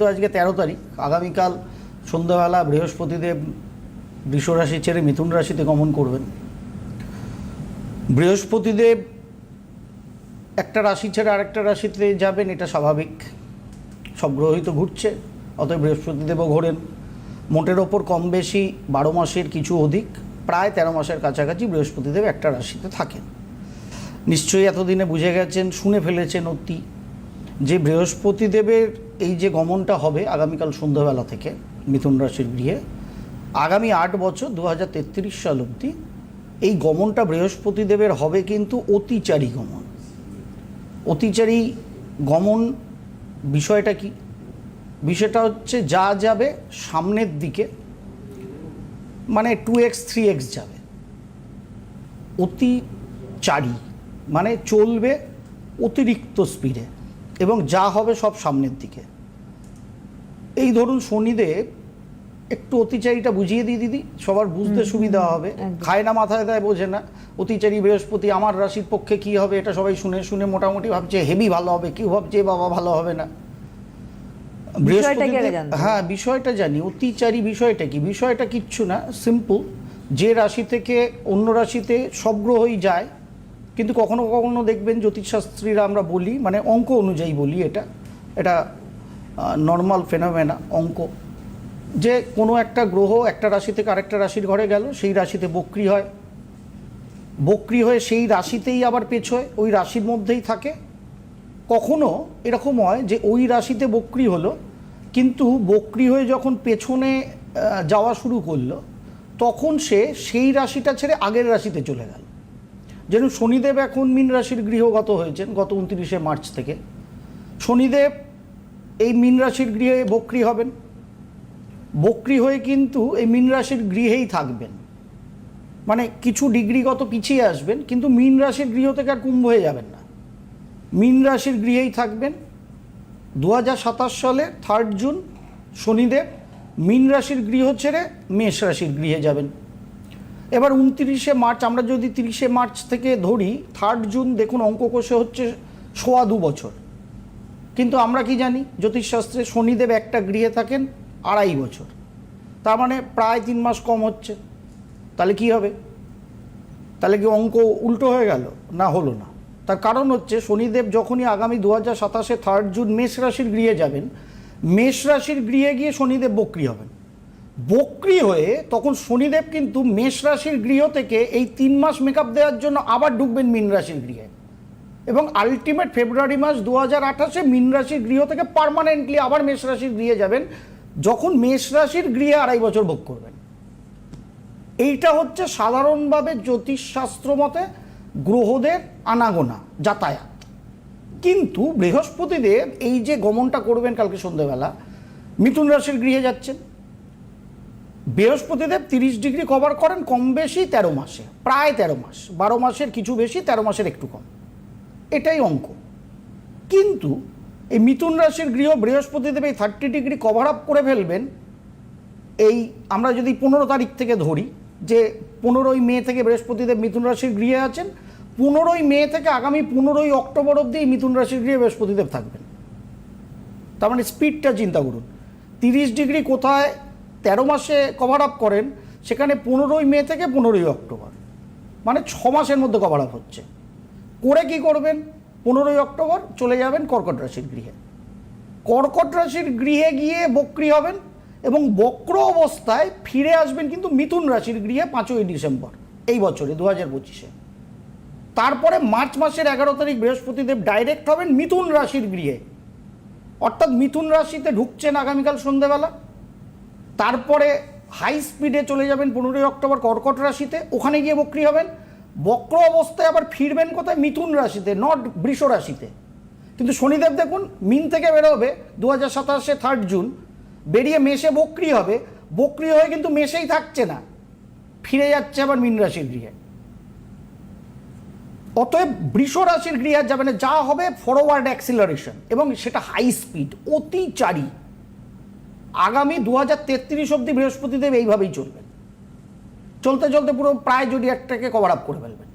তো আজকে তেরো তারিখ। আগামীকাল সন্ধ্যাবেলা বৃহস্পতিদেব বৃষ রাশি ছেড়ে মিথুন রাশিতে গমন করবেন। বৃহস্পতিদেব একটা রাশি ছেড়ে আরেকটা রাশিতে যাবেন, এটা স্বাভাবিক। সব গ্রহই তো ঘুরছে, অতএব বৃহস্পতিদেবও ঘোরেন। মোটের ওপর কম বেশি বারো মাসের কিছু অধিক, প্রায় তেরো মাসের কাছাকাছি বৃহস্পতিদেব একটা রাশিতে থাকেন। নিশ্চয়ই এতদিনে বুঝে গেছেন, শুনে ফেলেছেন অতি। যে বৃহস্পতিদেবের এই যে গমনটা হবে আগামীকাল সন্ধ্যাবেলা থেকে মিথুন রাশির গৃহে, আগামী আট বছর দু হাজার তেত্রিশ সাল অবধি এই গমনটা বৃহস্পতিদেবের হবে কিন্তু অতিচারী গমন। অতিচারী গমন বিষয়টা কি? বিষয়টা হচ্ছে যা যাবে সামনের দিকে মানে টু এক্স, থ্রি এক্স যাবে। অতিচারী মানে চলবে অতিরিক্ত স্পিডে এবং যা হবে সব সামনের দিকে। এই ধরুন শনিদেব একটু অতিচারীটা বুঝিয়ে দিই দিদি সবার বুঝতে সুবিধা হবে। খায় না মাথায় দেয় বোঝে না। অতিচারী বৃহস্পতি আমার রাশির পক্ষে কি হবে এটা সবাই শুনে শুনে মোটামুটি ভাবছে হেভি ভালো হবে কেউ ভাবছে বাবা ভালো হবে না? হ্যাঁ বিষয়টা জানি। অতিচারী বিষয়টা কি? বিষয়টা কিচ্ছু না সিম্পল যে রাশি থেকে অন্য রাশিতে সব গ্রহই যায় কিন্তু কখনো কখনো দেখবেন জ্যোতিষশাস্ত্রীরা আমরা বলি মানে অঙ্ক অনুযায়ী বলি এটা এটা নর্মাল ফেনোমেনা অঙ্ক। যে কোনো একটা গ্রহ একটা রাশি থেকে আরেকটা রাশির ঘরে গেল, সেই রাশিতে বক্রি হয়। বক্রি হয়ে সেই রাশিতেই আবার পেছোয় ওই রাশির মধ্যেই থাকে। কখনো এরকম হয় যে ওই রাশিতে বক্রি হলো, কিন্তু বক্রি হয়ে যখন পেছনে যাওয়া শুরু করল, তখন সে সেই রাশিটা ছেড়ে আগের রাশিতে চলে গেল। যেন শনিদেব এখন মীন রাশির গৃহগত হয়েছেন গত উনত্রিশে মার্চ থেকে। শনিদেব এই মীন রাশির গৃহে বক্রি হবেন। বক্রি হয়ে কিন্তু এই মীন রাশির গৃহেই থাকবেন। মানে কিছু ডিগ্রিগত পিছিয়ে আসবেন, কিন্তু মীন রাশির গৃহ থেকে আর কুম্ভ হয়ে যাবেন না। মীন রাশির গৃহেই থাকবেন। দু হাজার সাতাশ সালে থার্ড জুন, শনিদেব মীন রাশির গৃহ ছেড়ে মেষ রাশির গৃহে যাবেন। এবার উনত্রিশে মার্চ, আমরা যদি তিরিশে মার্চ থেকে ধরি থার্ড জুন দেখুন অঙ্ক কোষে হচ্ছে সোয়া দু বছর। কিন্তু আমরা কি জানি, জ্যোতিষশাস্ত্রে শনিদেব একটা গৃহে থাকেন, আড়াই বছর। তার মানে প্রায় তিন মাস কম হচ্ছে। তাহলে কি হবে? তাহলে কি অঙ্ক উল্টো হয়ে গেল? না, হলো না। তার কারণ হচ্ছে, শনিদেব যখনই আগামী দু হাজার সাতাশে থার্ড জুন মেষ রাশির গৃহে যাবেন, মেষ রাশির গৃহে গিয়ে শনিদেব বক্রি হবেন। বক্রি হয়ে তখন শনিদেব কিন্তু মেষ রাশির গৃহ থেকে এই তিন মাস মেকআপ দেওয়ার জন্য আবার ঢুকবেন মীন রাশির গৃহে। এবং আলটিমেট ফেব্রুয়ারি মাস দু হাজার আঠাশে মীন রাশির গৃহ থেকে পার্মানেন্টলি আবার মেষ রাশির গৃহে যাবেন, যখন মেষ রাশির গৃহে আড়াই বছর ভোগ করবেন। এইটা হচ্ছে সাধারণভাবে জ্যোতিষশাস্ত্র মতে গ্রহদের আনাগোনা, যাতায়াত। কিন্তু বৃহস্পতিদেব এই যে গমনটা করবেন কালকে সন্ধ্যেবেলা, মিথুন রাশির গৃহে যাচ্ছেন। বৃহস্পতিদেব তিরিশ ডিগ্রি কভার করেন কম বেশি তেরো মাসে, প্রায় তেরো মাস। বারো মাসের কিছু বেশি, তেরো মাসের একটু কম। এটাই অঙ্ক। কিন্তু এই মিথুন রাশির গৃহ বৃহস্পতিদেব এই থার্টি ডিগ্রি কভার আপ করে ফেলবেন, এই আমরা যদি পনেরো তারিখ থেকে ধরি যে পনেরোই মে থেকে বৃহস্পতিদেব মিথুন রাশির গৃহে আছেন, পনেরোই মে থেকে আগামী পনেরোই অক্টোবর অবধি মিথুন রাশির গৃহে বৃহস্পতিদেব থাকবেন। তার মানে স্পিডটা চিন্তা করুন। তিরিশ ডিগ্রি কোথায় তেরো মাসে কভার আপ করেন, সেখানে পনেরোই মে থেকে পনেরোই অক্টোবর। মানে ছ মাসের মধ্যে কভার আপ হচ্ছে। করে কি করবেন? পনেরোই অক্টোবর চলে যাবেন কর্কট রাশির গৃহে। কর্কট রাশির গৃহে গিয়ে বক্রি হবেন এবং বক্র অবস্থায় ফিরে আসবেন কিন্তু মিথুন রাশির গৃহে পাঁচই ডিসেম্বর, এই বছরে দু হাজার পঁচিশে। তারপরে মার্চ মাসের এগারো তারিখ বৃহস্পতিদেব ডাইরেক্ট হবেন মিথুন রাশির গৃহে। অর্থাৎ মিথুন রাশিতে ঢুকছেন আগামীকাল সন্ধেবেলা তারপরে হাই স্পিডে চলে যাবেন পনেরোই অক্টোবর কর্কট রাশিতে, ওখানে গিয়ে বক্রি হবেন। বক্র অবস্থায় আবার ফিরবেন কোথায়? মিথুন রাশিতে নট বৃষ রাশিতে। কিন্তু শনিদেব দেখুন, মিন থেকে বেরোবে দু হাজার সাতাশে থার্ড জুন বেরিয়ে মেষে বক্রি হবে। বক্রি হয়ে কিন্তু মেষেই থাকছে না। ফিরে যাচ্ছে আবার মিন রাশির গৃহে। অতএব বৃষ রাশির গৃহে যাবে না। যা হবে ফরওয়ার্ড অ্যাক্সিলারেশন এবং সেটা হাই স্পিড অতিচারী আগামী দু হাজার তেত্রিশ অব্দি বৃহস্পতিদেব এইভাবেই চলবেন। চলতে চলতে পুরো প্রায় যদি একটাকে কভার আপ করে ফেলবেন।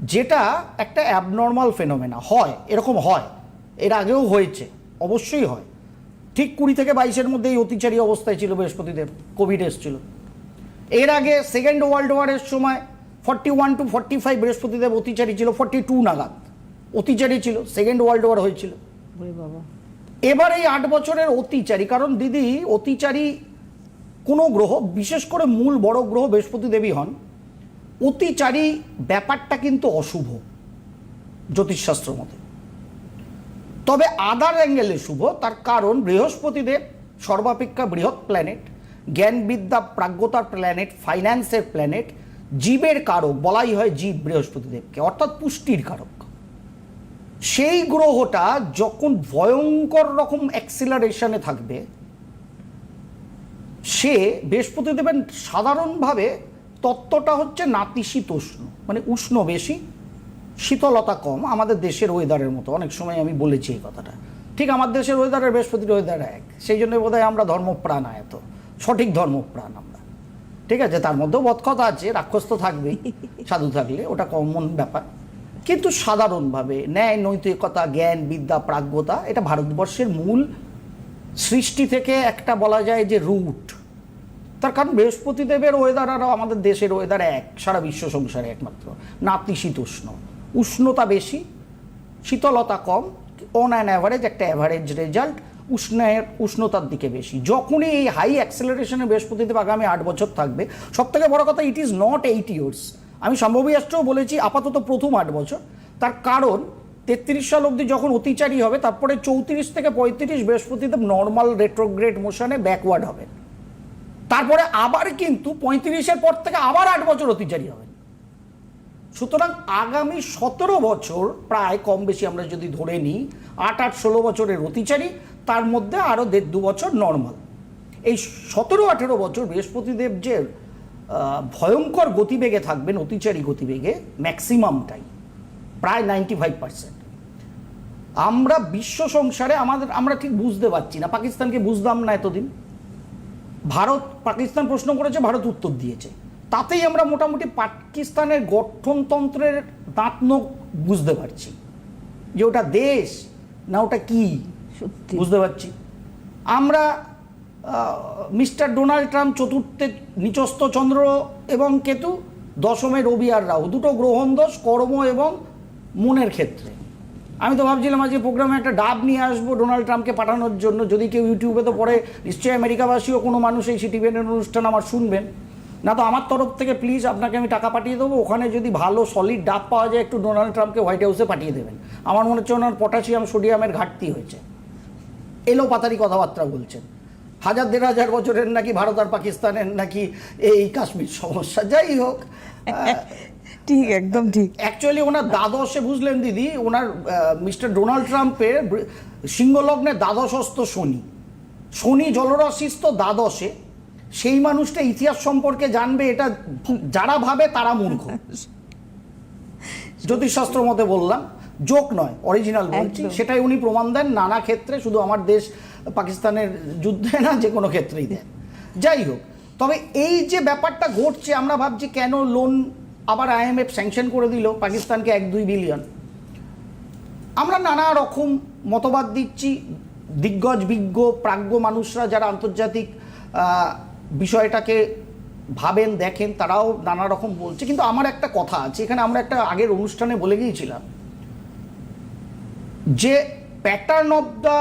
যেটা একটা অ্যাবনর্মাল ফেনোমেনা হয়, এরকম হয়, এর আগেও হয়েছে, অবশ্যই হয়। ঠিক কুড়ি থেকে বাইশের মধ্যে এই অতিচারী অবস্থায় ছিল বৃহস্পতিদেব কোভিড এসেছিল। এর আগে সেকেন্ড ওয়ার্ল্ড ওয়ারের সময় forty one two forty five Brihaspatidev অতিচারী ছিল ফর্টি টু নাগাদ। অতিচারী ছিল সেকেন্ড ওয়ার্ল্ড ওয়ার হয়েছিল। বাবা। এবার এই আট বছরের অতিচারী, কারণ দিদি, অতিচারী কোনো গ্রহ, বিশেষ করে মূল বড় গ্রহ বৃহস্পতি দেবী হন, অতিচারী ব্যাপারটা কিন্তু অশুভ জ্যোতিষশাস্ত্র মতে। তবে আদার অ্যাঙ্গেলে শুভ, তার কারণ বৃহস্পতিদেব সর্বাপেক্ষা বৃহৎ প্ল্যানেট জ্ঞানবিদ্যা প্রাজ্ঞতার প্ল্যানেট ফাইন্যান্সের প্ল্যানেট জীবের কারক, বলাই হয় জীব বৃহস্পতিদেবকে অর্থাৎ পুষ্টির কারক। সেই গ্রহটা যখন ভয়ঙ্কর রকম অ্যাক্সিলারেশনে থাকবে, সে বৃহস্পতি দেবেন সাধারণভাবে তত্ত্বটা হচ্ছে নাতিশীতোষ্ণ মানে উষ্ণ বেশি, শীতলতা কম। আমাদের দেশের ওয়েদারের মতো। অনেক সময় আমি বলেছি এই কথাটা। ঠিক আমার দেশের ওয়েদারের বৃহস্পতির ওয়েদার এক। সেই জন্য বোধহয় আমরা ধর্মপ্রাণ এত সঠিক ধর্মপ্রাণ আমরা। ঠিক আছে? তার মধ্যেও বৎকথা আছে, রাক্ষস তো থাকবেই। সাধু থাকলে। ওটা কমন ব্যাপার। কিন্তু সাধারণভাবে ন্যায়, নৈতিকতা, জ্ঞান, বিদ্যা, প্রাজ্ঞতা, এটা ভারতবর্ষের মূল সৃষ্টি থেকে একটা বলা যায় যে রুট তার কারণ বৃহস্পতি দেবের ওয়েদার আর আমাদের দেশের ওয়েদার এক, সারা বিশ্ব সংসারে একমাত্র। নাতিশীতোষ্ণ উষ্ণতা বেশি, শীতলতা কম অন অ্যান অ্যাভারেজ একটা অ্যাভারেজ রেজাল্ট উষ্ণের, উষ্ণতার দিকে বেশি। যখনই এই হাই অ্যাক্সেলারেশনে বৃহস্পতিদেব আগামী আট বছর থাকবে সব থেকে বড় কথা it is not eight years আমি সম্ভবী রাষ্ট্রও বলেছি, আপাতত প্রথম আট বছর। তার কারণ, তেত্রিশ সাল অবধি যখন অতিচারী হবে, তারপরে চৌত্রিশ থেকে পঁয়ত্রিশ বৃহস্পতিদেব নর্মাল রেট্রোগ্রেড মোশনে ব্যাকওয়ার্ড হবে। তারপরে আবার কিন্তু পঁয়ত্রিশের পর থেকে আবার আট বছর অতিচারী হবেন সুতরাং আগামী সতেরো বছর প্রায় কম বেশি আমরা যদি ধরে নিই, আট আট, ষোলো বছরের অতিচারী, তার মধ্যে আরও দেড়, দু বছর নর্মাল এই সতেরো, আঠেরো বছর বৃহস্পতিদেব যে ভয়ঙ্কর গতিবেগে থাকবেন অতিচারী গতিবেগে ম্যাক্সিমামটাই প্রায় নাইনটি ফাইভ পার্সেন্ট আমরা বিশ্ব সংসারে আমাদের আমরা ঠিক বুঝতে পারছি না পাকিস্তানকে বুঝলাম না এতদিন। ভারত পাকিস্তান প্রশ্ন করেছে ভারত উত্তর দিয়েছে। তাতেই আমরা মোটামুটি পাকিস্তানের গঠনতন্ত্রের দাঁত নখ বুঝতে পারছি। যে ওটা দেশ না ওটা কি? বুঝতে পারছি। আমরা মিস্টার ডোনাল্ড ট্রাম্প চতুর্থে নিচস্থ চন্দ্র এবং কেতু, দশমে রবি আর রাহু। দুটো গ্রহণ দোষ, কর্ম এবং মনের ক্ষেত্রে। আমি তো ভাবছিলাম আজকে প্রোগ্রামে একটা ডাব নিয়ে আসব ডোনাল্ড ট্রাম্পকে পাঠানোর জন্য। যদি কেউ ইউটিউবে তো পরে নিশ্চয়ই আমেরিকাবাসীও কোনো মানুষ এই সিটিভেনের অনুষ্ঠান আমার শুনবেন। না তো আমার তরফ থেকে প্লিজ আপনাকে আমি টাকা পাঠিয়ে দেবো। ওখানে যদি ভালো সলিড ডাব পাওয়া যায়, একটু ডোনাল্ড ট্রাম্পকে হোয়াইট হাউসে পাঠিয়ে দেবেন। আমার মনে হচ্ছে ওনার পটাশিয়াম, সোডিয়ামের ঘাটতি হয়েছে। এলো পাতারি কথাবার্তা বলছেন। হাজার দেড় হাজার বছরের নাকি ভারত আর পাকিস্তানের নাকি এই কাশ্মীর সমস্যা যাই হোক। ঠিক একদম ঠিক। অ্যাকচুয়ালি ওনার দ্বাদশে বুঝলেন দিদি ওনার মিস্টার ডোনাল্ড ট্রাম্পের সিংহলগ্নে দ্বাদশস্থ শনি। শনি জলরাশিস্থ দ্বাদশে সেই মানুষটা ইতিহাস সম্পর্কে জানবে এটা যারা ভাবে তারা মূর্খ। জ্যোতিষশাস্ত্র মতে বললাম জোক নয় অরিজিনাল বলছি। সেটাই উনি প্রমাণ দেন নানা ক্ষেত্রে শুধু আমার দেশ পাকিস্তানের যুদ্ধে না যে কোনো ক্ষেত্রেই দেন। যাই হোক, তবে এই যে ব্যাপারটা ঘটছে, আমরা ভাবছি কেন লোন আবার আইএমএফ স্যাংশন করে দিল, পাকিস্তানকে এক দুই বিলিয়ন। আমরা নানা রকম মতবাদ দিচ্ছি, দিগ্গজ, বিজ্ঞ, প্রাজ্ঞ মানুষরা যারা আন্তর্জাতিক বিষয়টাকে ভাবেন, দেখেন, তারাও নানা রকম বলছে। কিন্তু আমার একটা কথা আছে, এখানে আমরা একটা আগের অনুষ্ঠানে বলে গিয়েছিলাম যে প্যাটার্ন অফ দ্য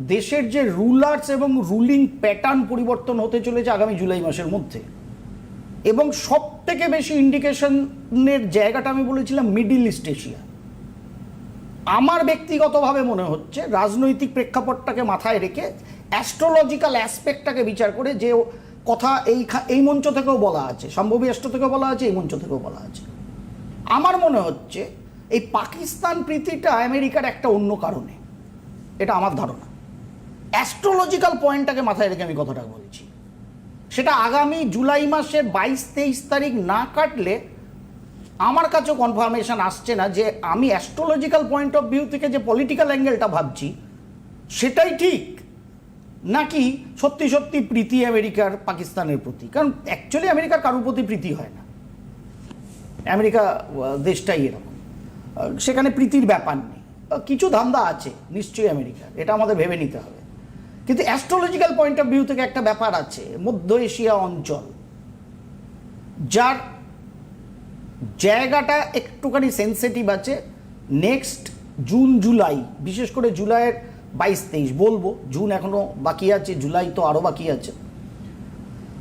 দেশের যে রুলার্স এবং রুলিং প্যাটার্ন পরিবর্তন হতে চলেছে আগামী জুলাই মাসের মধ্যে। এবং সব থেকে বেশি ইন্ডিকেশনের জায়গাটা আমি বলেছিলাম মিডিল ইস্ট এশিয়া আমার ব্যক্তিগতভাবে মনে হচ্ছে রাজনৈতিক প্রেক্ষাপটটাকে মাথায় রেখে অ্যাস্ট্রোলজিক্যাল অ্যাসপেক্টটাকে বিচার করে যে কথা এই এই মঞ্চ থেকেও বলা আছে, সম্ভবী অ্যাস্ট্রো থেকেও বলা আছে, এই মঞ্চ থেকেও বলা আছে। আমার মনে হচ্ছে এই পাকিস্তান প্রীতিটা আমেরিকার একটা অন্য কারণে। এটা আমার ধারণা। অ্যাস্ট্রোলজিক্যাল পয়েন্টটাকে মাথায় রেখে আমি কথাটা বলছি। সেটা আগামী জুলাই মাসের বাইশ তেইশ তারিখ না কাটলে আমার কাছেও কনফার্মেশন আসছে না যে আমি অ্যাস্ট্রোলজিক্যাল পয়েন্ট অফ ভিউ থেকে যে পলিটিক্যাল অ্যাঙ্গেলটা ভাবছি, সেটাই ঠিক? নাকি সত্যি সত্যি প্রীতি আমেরিকার পাকিস্তানের প্রতি? কারণ অ্যাকচুয়ালি আমেরিকার কারোর প্রতি প্রীতি হয় না। আমেরিকা দেশটাই এরকম। সেখানে প্রীতির ব্যাপার নেই। কিছু ধান্দা আছে, নিশ্চয়ই আমেরিকার। এটা আমাদের ভেবে নিতে হবে। কিন্তু অ্যাস্ট্রোলজিক্যাল পয়েন্ট অফ ভিউ থেকে একটা ব্যাপার আছে, মধ্য এশিয়া অঞ্চল, যার জায়গাটা একটুখানি সেন্সিটিভ আছে নেক্সট জুন জুলাই বিশেষ করে জুলাইয়ের বাইশ, তেইশ, বলব জুন এখনও বাকি আছে জুলাই তো আরও বাকি আছে,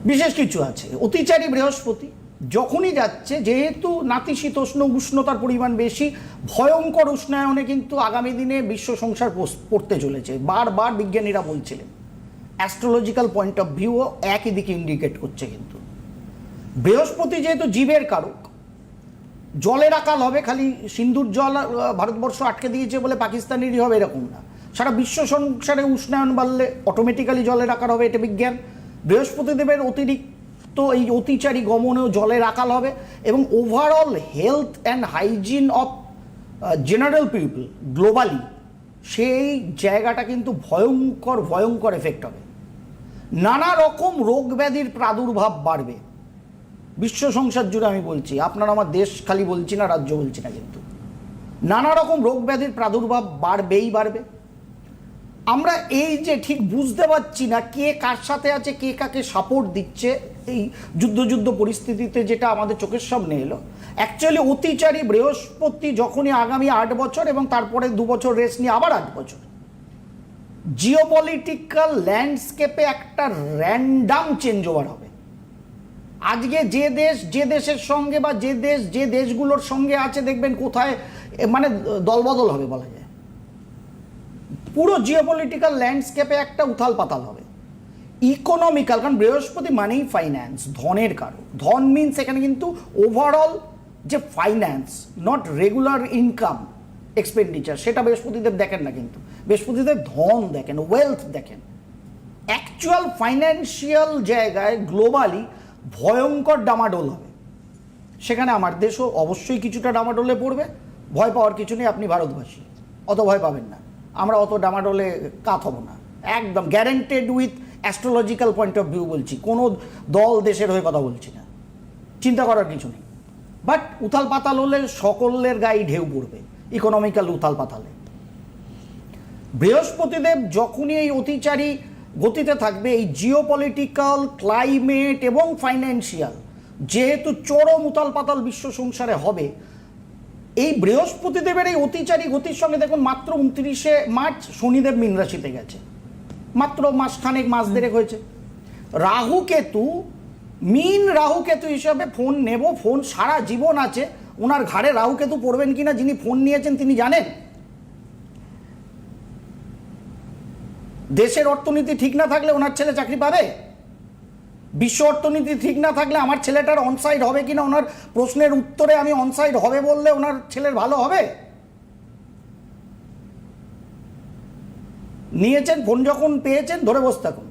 বিশেষ কিছু আছে, অতিচারী বৃহস্পতি যখনই যাচ্ছে, যেহেতু নাতিশীতোষ্ণ উষ্ণতার পরিমাণ বেশি, ভয়ঙ্কর উষ্ণায়নে কিন্তু আগামী দিনে বিশ্ব সংসার পড়তে চলেছে। বারবার বিজ্ঞানীরা বলছিলেন অ্যাস্ট্রোলজিক্যাল পয়েন্ট অফ ভিউও একই দিকে ইন্ডিকেট করছে কিন্তু। বৃহস্পতি যেহেতু জীবের কারক, জলের আকাল হবে খালি সিন্ধুর জল ভারতবর্ষ আটকে দিয়েছে বলে পাকিস্তানেরই হবে এরকম না। সারা বিশ্ব সংসারে উষ্ণায়ন বাড়লে অটোমেটিক্যালি জলের আকার হবে, এটা বিজ্ঞান। বৃহস্পতিদেবের অতিরিক্ত এই অতিচারী গমনেও জলের আকাল হবে এবং overall health and hygiene of general people globally সেই জায়গাটা কিন্তু ভয়ঙ্কর ভয়ঙ্কর এফেক্ট হবে। নানা রকম রোগ ব্যাধির প্রাদুর্ভাব বাড়বে। বিশ্ব সংসার জুড়ে আমি বলছি, আপনার আমার দেশ খালি বলছি না, রাজ্য বলছি না কিন্তু। নানা রকম রোগ ব্যাধির প্রাদুর্ভাব বাড়বেই বাড়বে। আমরা এই যে ঠিক বুঝতে পারছি না কে কার সাথে আছে, কে কাকে সাপোর্ট দিচ্ছে এই যুদ্ধ যুদ্ধ পরিস্থিতিতে যেটা আমাদের চোখের সামনে এলো। অ্যাকচুয়ালি অতিচারী বৃহস্পতি যখনই আগামী আট বছর এবং তারপরে দু বছর রেস্ট নিয়ে আবার আট বছর। জিওপলিটিক্যাল ল্যান্ডস্কেপে একটা র্যান্ডাম চেঞ্জ ওভার হবে। আজকে যে দেশ, যে দেশের সঙ্গে বা যে দেশ, যে দেশগুলোর সঙ্গে আছে, দেখবেন কোথায় মানে দলবদল হবে বলা যায়। পুরো জিওপলিটিক্যাল ল্যান্ডস্কেপে একটা উথাল পাতাল হবে। ইকোনমিক্যাল কারণ বৃহস্পতি মানেই ফাইন্যান্স ধনের কারও ধন মিনস এখানে কিন্তু ওভারঅল যে finance not regular income expenditure সেটা বৃহস্পতিদেব দেখেন না কিন্তু। বৃহস্পতিদেব ধন দেখেন ওয়েলথ দেখেন। অ্যাকচুয়াল ফাইন্যান্সিয়াল জায়গায় গ্লোবালি ভয়ঙ্কর ডামাডোল হবে। সেখানে আমার দেশও অবশ্যই কিছুটা ডামাডোলে পড়বে। ভয় পাওয়ার কিছু নেই, আপনি ভারতবাসী। অত ভয় পাবেন না। আমরা অত ডামাডোলে কাত হব না। একদম guaranteed with astrological point of view বলছি, কোনো দল দেশের হয়ে কথা বলছি না। চিন্তা করার কিছু নেই। বাট উথাল পাতাল হলে সকলের গায়ে ঢেউ পড়বে ইকোনমিক্যাল উথাল পাতালে। বৃহস্পতিদেব যখনই এই অতিচারী গতিতে থাকবে, এই জিওপলিটিক্যাল ক্লাইমেট এবং ফাইন্যান্সিয়াল যেহেতু চরম উতাল পাতাল বিশ্ব সংসারে হবে, এই বৃহস্পতিদেবের এই অতিচারী গতির সঙ্গে দেখুন মাত্র উনত্রিশে মার্চ শনিদেব মীন রাশিতে গেছে। মাত্র মাসখানেক, মাস দেড়েক হয়েছে। রাহু কেতু, মিন রাহু কেতু হিসাবে ফোন নেব ফোন সারা জীবন আছে। ওনার ঘাড়ে রাহু কেতু পড়বেন কিনা, যিনি ফোন নিয়েছেন তিনি জানেন। দেশের অর্থনীতি ঠিক না থাকলে ওনার ছেলে চাকরি পাবে? বিশ্ব অর্থনীতি ঠিক না থাকলে আমার ছেলেটার অনসাইড হবে কিনা ওনার প্রশ্নের উত্তরে আমি অনসাইড হবে বললে ওনার ছেলের ভালো হবে? নিয়েছেন, ফোন যখন পেয়েছেন, ধরে বসে থাকুন।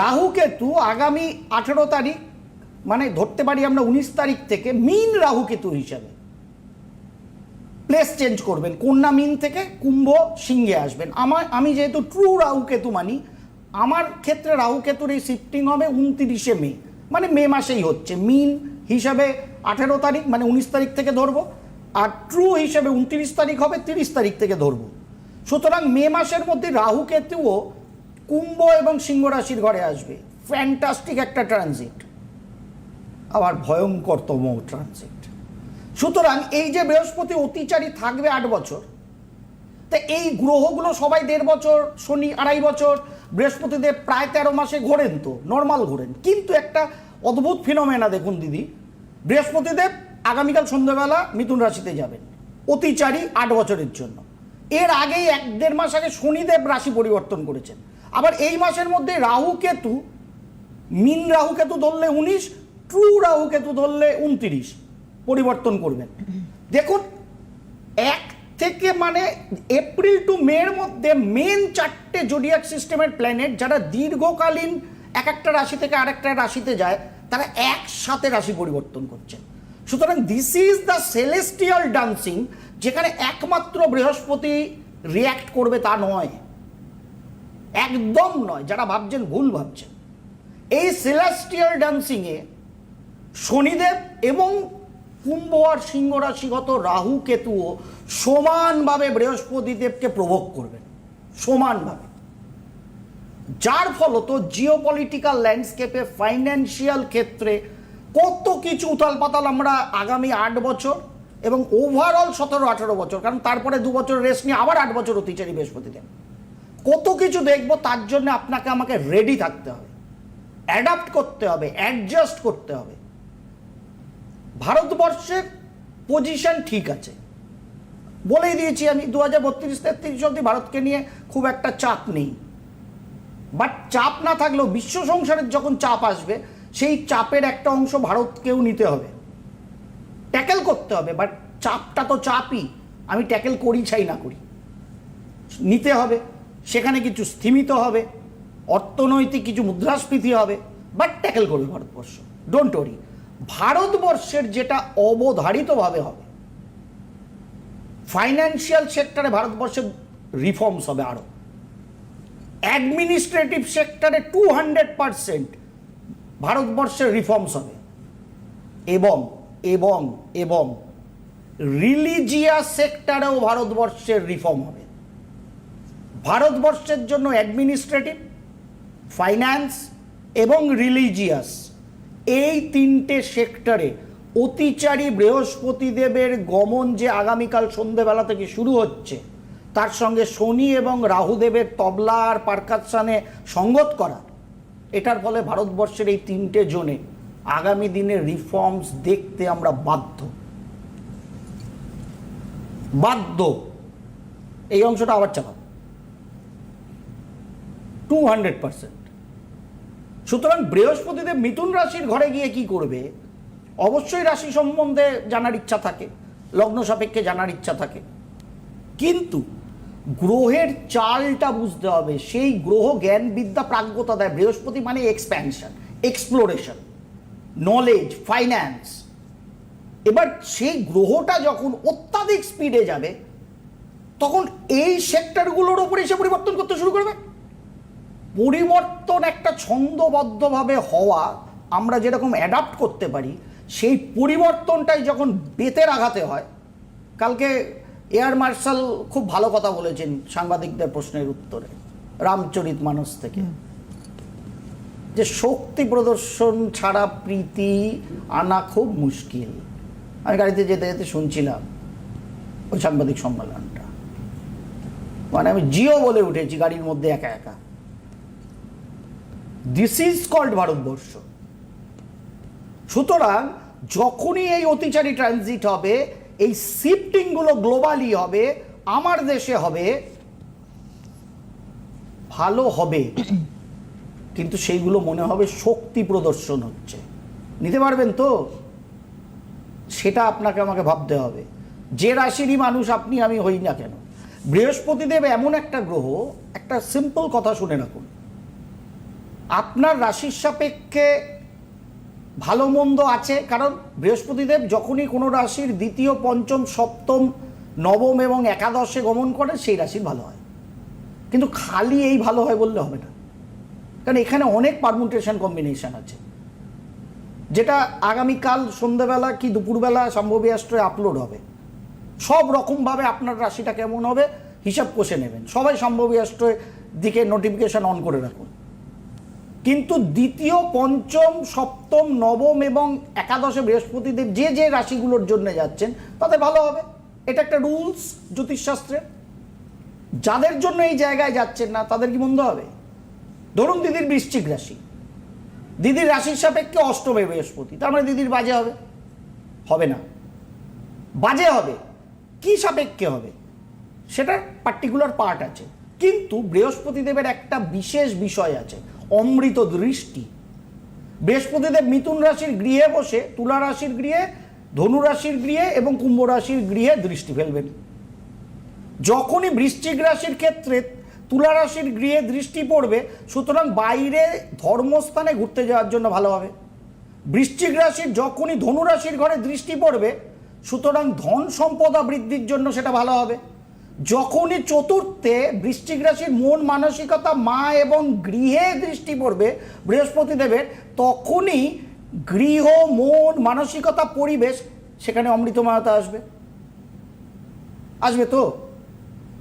রাহু কেতু আগামী আঠেরো তারিখ মানে ধরতে পারি আমরা উনিশ তারিখ থেকে মিন রাহু কেতু হিসাবে। প্লেস চেঞ্জ করবেন, কন্যা মিন থেকে কুম্ভ সিংহে আসবেন। আমার, আমি যেহেতু ট্রু রাহু কেতু মানি, আমার ক্ষেত্রে রাহু কেতুর এই শিফটিং হবে উনতিরিশে মে মানে মে মাসেই হচ্ছে। মিন হিসাবে আঠেরো তারিখ মানে উনিশ তারিখ থেকে ধরবো, আর ট্রু হিসেবে উনত্রিশ তারিখ হবে তিরিশ তারিখ থেকে ধরবো। সুতরাং মে মাসের মধ্যে রাহু কেতুও কুম্ভ এবং সিংহ রাশির ঘরে আসবে। ফ্যান্টাস্টিক একটা ট্রানজিট আবার ভয়ঙ্করতম ট্রানজিট সুতরাং এই যে বৃহস্পতি অতিচারী থাকবে আট বছর, তা এই গ্রহগুলো সবাই দেড় বছর, শনি আড়াই বছর, বৃহস্পতিদেব প্রায় তেরো মাসে ঘোরেন তো নর্মাল ঘোরেন। কিন্তু একটা অদ্ভুত ফিনোমেনা দেখুন দিদি, বৃহস্পতিদেব আগামীকাল সন্ধ্যাবেলা মিথুন রাশিতে যাবেন, অতিচারী আট বছরের জন্য। এর আগেই এক দেড় মাস আগে শনিদেব রাশি পরিবর্তন করেছেন। আবার এই মাসের মধ্যে রাহু কেতু, মিন রাহু কেতু ধরলে উনিশ, ট্রু রাহু কেতু ধরলে উনত্রিশ পরিবর্তন করবেন। দেখুন, এক থেকে মানে এপ্রিল টু মের মধ্যে মেন চারটে জোডিয়াক সিস্টেমের প্ল্যানেট যারা দীর্ঘকালীন এক একটা রাশি থেকে আরেকটা রাশিতে যায়, তারা একসাথে রাশি পরিবর্তন করছেন সুতরাং this is the celestial dancing যেখানে একমাত্র বৃহস্পতি রিয়্যাক্ট করবে তা নয়। একদম নয়, যারা ভাবছেন ভুল ভাবছেন। এই সেলেস্টিয়াল ডান্সিংয়ে শনিদেব এবং কুম্ভ আর সিংহ রাশিগত রাহু কেতুও সমানভাবে বৃহস্পতিদেবকে প্রভোগ করবেন সমানভাবে। যার ফলত জিও পলিটিক্যাল ল্যান্ডস্কেপে ফাইন্যান্সিয়াল ক্ষেত্রে কত কিছু উথাল পাতাল আমরা আগামী আট বছর এবং ওভারঅল সতেরো, আঠেরো বছর, কারণ তারপরে দু বছর রেস্ট নিয়ে আবার আট বছর অতিচারী বৃহস্পতিদেব কত কিছু দেখব তার জন্য আপনাকে আমাকে রেডি থাকতে হবে। অ্যাডাপ্ট করতে হবে অ্যাডজাস্ট করতে হবে। ভারতবর্ষের পজিশন ঠিক আছে। বলেই দিয়েছি আমি দু হাজার বত্রিশ, তেত্রিশ অব্দি ভারতকে নিয়ে খুব একটা চাপ নেই। বাট চাপ না থাকলেও বিশ্ব সংসারের যখন চাপ আসবে, সেই চাপের একটা অংশ ভারতকেও নিতে হবে। ট্যাকেল করতে হবে বাট চাপটা তো চাপই। আমি ট্যাকেল করি চাই না করি। নিতে হবে, সেখানে কিছু স্থিমিত হবে, অর্থনৈতিক কিছু মুদ্রাস্ফীতি হবে বাট ট্যাকেল করবে ভারতবর্ষ। ডোন্ট ওরি ভারতবর্ষের যেটা অবধারিতভাবে হবে ফাইন্যান্সিয়াল সেক্টরে ভারতবর্ষের রিফর্মস হবে আরও অ্যাডমিনিস্ট্রেটিভ সেক্টরে টু হান্ড্রেড পারসেন্ট ভারতবর্ষের রিফর্মস হবে। এবং এবং এবং রিলিজিয়াস সেক্টরেও ভারতবর্ষের রিফর্ম হবে। ভারতবর্ষের জন্য অ্যাডমিনিস্ট্রেটিভ ফাইন্যান্স এবং রিলিজিয়াস এই তিনটে সেক্টরে অতিচারী বৃহস্পতিদেবের গমন যে আগামীকাল সন্ধেবেলা থেকে শুরু হচ্ছে, তার সঙ্গে শনি এবং রাহুদেবের তবলা আর পারকাশানে সঙ্গত করা, এটার ফলে ভারতবর্ষের এই তিনটে জোনে আগামী দিনে রিফর্মস দেখতে আমরা বাধ্য। বাধ্য। এই অংশটা আবার চালাও টু হান্ড্রেড পার্সেন্ট সুতরাং বৃহস্পতিদেব মিথুন রাশির ঘরে গিয়ে কি করবে? অবশ্যই রাশি সম্বন্ধে জানার ইচ্ছা থাকে, লগ্ন সাপেক্ষে জানার ইচ্ছা থাকে। কিন্তু গ্রহের চালটা বুঝতে হবে, সেই গ্রহ জ্ঞান বিদ্যা প্রাজ্ঞতা দেয়। বৃহস্পতি মানে এক্সপ্যানশন এক্সপ্লোরেশন নলেজ ফাইন্যান্স এবার সেই গ্রহটা যখন অত্যাধিক স্পিডে যাবে, তখন এই সেক্টরগুলোর ওপরে এসে পরিবর্তন করতে শুরু করবে। পরিবর্তন একটা ছন্দবদ্ধভাবে হওয়া, আমরা যেরকম অ্যাডাপ্ট করতে পারি, সেই পরিবর্তনটাই যখন বেতের আঘাতে হয়, কালকে এয়ার মার্শাল খুব ভালো কথা বলেছেন সাংবাদিকদের প্রশ্নের উত্তরে, রামচরিত মানস থেকে। যে শক্তি প্রদর্শন ছাড়া প্রীতি আনা খুব মুশকিল। আমি গাড়িতে যেতে যেতে শুনছিলাম ওই সাংবাদিক সম্মেলনটা। মানে আমি জিও বলে উঠেছি গাড়ির মধ্যে একা একা। This is called Bharatvarsha. সুতরাং যখনই এই অতিচারী ট্রানজিট হবে, এই শিফটিংগুলো গ্লোবালি হবে, আমার দেশে হবে, ভালো হবে। কিন্তু সেইগুলো মনে হবে শক্তি প্রদর্শন হচ্ছে। নিতে পারবেন তো? সেটা আপনাকে আমাকে ভাবতে হবে। যে রাশিরই মানুষ আপনি, আমি হই না কেন? বৃহস্পতিদেব এমন একটা গ্রহ, একটা সিম্পল কথা শুনে রাখুন। আপনার রাশির সাপেক্ষে ভালো মন্দ আছে, কারণ বৃহস্পতিদেব যখনই কোনো রাশির দ্বিতীয়, পঞ্চম, সপ্তম, নবম এবং একাদশে গমন করে, সেই রাশির ভালো হয়। কিন্তু খালি এই ভালো হয় বললে হবে না। কারণ এখানে অনেক পারমুটেশন কম্বিনেশন আছে। যেটা আগামীকাল সন্ধ্যেবেলা কি দুপুরবেলা সম্ভবী অ্যাস্ট্রে আপলোড হবে। সব রকমভাবে আপনার রাশিটা কেমন হবে, হিসাব কষে নেবেন। সবাই সম্ভবী অ্যাস্ট্রে দিকে নোটিফিকেশন অন করে রাখুন। কিন্তু দ্বিতীয়, পঞ্চম, সপ্তম, নবম এবং একাদশে বৃহস্পতিদেব যে যে রাশিগুলোর জন্য যাচ্ছেন তাদের ভালো হবে। এটা একটা রুলস জ্যোতিষশাস্ত্রে যাদের জন্য এই জায়গায় যাচ্ছেন না, তাদের কি মন্দ হবে? ধরুন দিদির বৃশ্চিক রাশি। দিদির রাশির সাপেক্ষে অষ্টমে বৃহস্পতি, তার মানে দিদির বাজে হবে। হবে না। বাজে হবে। কি সাপেক্ষে হবে? সেটার পার্টিকুলার পার্ট আছে। কিন্তু বৃহস্পতিদেবের একটা বিশেষ বিষয় আছে, অমৃত দৃষ্টি। বৃহস্পতিদেব মিথুন রাশির গৃহে বসে, তুলা রাশির গৃহে, ধনু রাশির গৃহে এবং কুম্ভ রাশির গৃহে দৃষ্টি ফেলবেন। যখনই বৃশ্চিক রাশির ক্ষেত্রে তুলা রাশির গৃহে দৃষ্টি পড়বে, সুতরাং বাইরে ধর্মস্থানে ঘুরতে যাওয়ার জন্য ভালো হবে। বৃশ্চিক রাশির যখনই ধনুরাশির ঘরে দৃষ্টি পড়বে, সুতরাং ধন সম্পদা বৃদ্ধির জন্য সেটা ভালো হবে। যখনই চতুর্থে বৃশ্চিক রাশির মন মানসিকতা মা এবং গৃহে দৃষ্টি পড়বে বৃহস্পতি দেবের তখনই গৃহ, মন, মানসিকতা, পরিবেশ, সেখানে অমৃতময়তা আসবে। আসবে তো?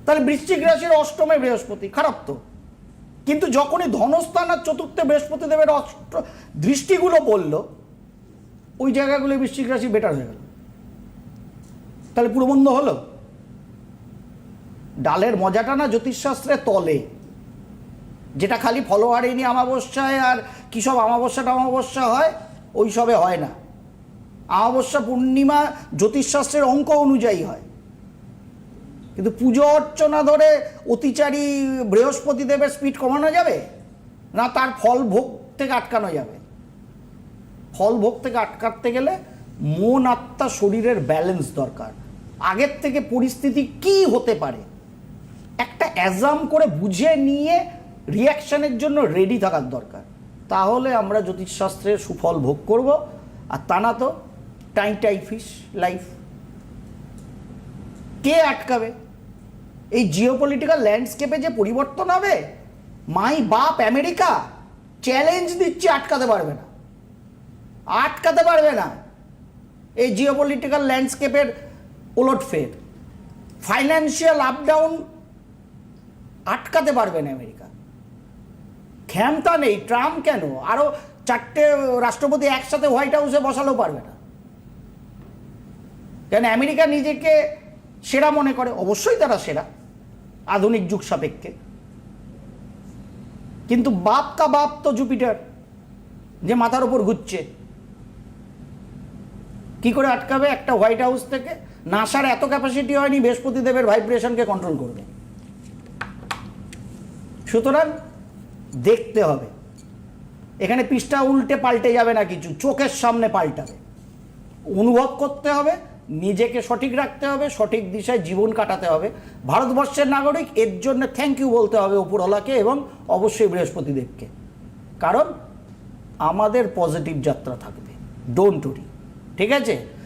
তাহলে বৃশ্চিক রাশির অষ্টমে বৃহস্পতি, খারাপ তো। কিন্তু যখনই ধনস্থান আর চতুর্থে বৃহস্পতি দেবের অষ্ট দৃষ্টিগুলো বলল, ওই জায়গাগুলো বৃশ্চিক রাশি বেটার হয়ে গেল। তাহলে পুরো বন্ধ হলো? ডালের মজাটা না জ্যোতিষশাস্ত্রে তলে? যেটা খালি ফলোয়ারিনি অমাবস্যায় আর কী সব অমাবস্যাটা অমাবস্যা হয়, ওই সবে হয় না। অমাবস্যা পূর্ণিমা জ্যোতিষশাস্ত্রের অঙ্ক অনুযায়ী হয়। কিন্তু পুজো অর্চনা ধরে অতিচারী বৃহস্পতি দেবের স্পিড কমানো যাবে? না তার ফল ভোগ থেকে আটকানো যাবে? ফল ভোগ থেকে আটকাতে গেলে মন, আত্মা, শরীরের ব্যালেন্স দরকার। আগের থেকে পরিস্থিতি কি হতে পারে? একটা অ্যাজাম করে বুঝে নিয়ে রিয়াকশানের জন্য রেডি থাকার দরকার। তাহলে আমরা জ্যোতিষশাস্ত্রের সুফল ভোগ করব। আর তা না তো, টাই টাই ফিস লাইফ কে আটকাবে? এই জিও পলিটিক্যাল ল্যান্ডস্কেপে যে পরিবর্তন হবে মাই বাপ আমেরিকা চ্যালেঞ্জ দিচ্ছে, আটকাতে পারবে না। আটকাতে পারবে না। এই জিও পলিটিক্যাল ল্যান্ডস্কেপের ওলটফের ফাইন্যান্সিয়াল আপ ডাউন আটকাতে পারবে না আমেরিকা। ক্ষমতা নেই, ট্রাম্প কেন? আরও চারটে রাষ্ট্রপতি একসাথে হোয়াইট হাউসে বসালেও পারবে না। কেন? আমেরিকা নিজেকে সেরা মনে করে। অবশ্যই তারা সেরা। আধুনিক যুগ সাপেক্ষে। কিন্তু বাপ কা বাপ তো জুপিটার, যে মাথার উপর ঘুরছে। কি করে আটকাবে একটা হোয়াইট হাউস থেকে? নাসার এত ক্যাপাসিটি হয়নি বৃহস্পতি দেবের ভাইব্রেশনকে কন্ট্রোল করবে। সুতরাং দেখতে হবে। এখানে পৃষ্ঠা উল্টে পাল্টে যাবে না কিছু, চোখের সামনে পাল্টাবে। অনুভব করতে হবে নিজেকে সঠিক রাখতে হবে, সঠিক দিশায় জীবন কাটাতে হবে। ভারতবর্ষের নাগরিক, এর জন্য থ্যাংক ইউ বলতে হবে উপরওয়ালাকে এবং অবশ্যই বৃহস্পতিদেবকে। কারণ আমাদের পজিটিভ যাত্রা থাকবে। ডোন্ট ওরি ঠিক আছে?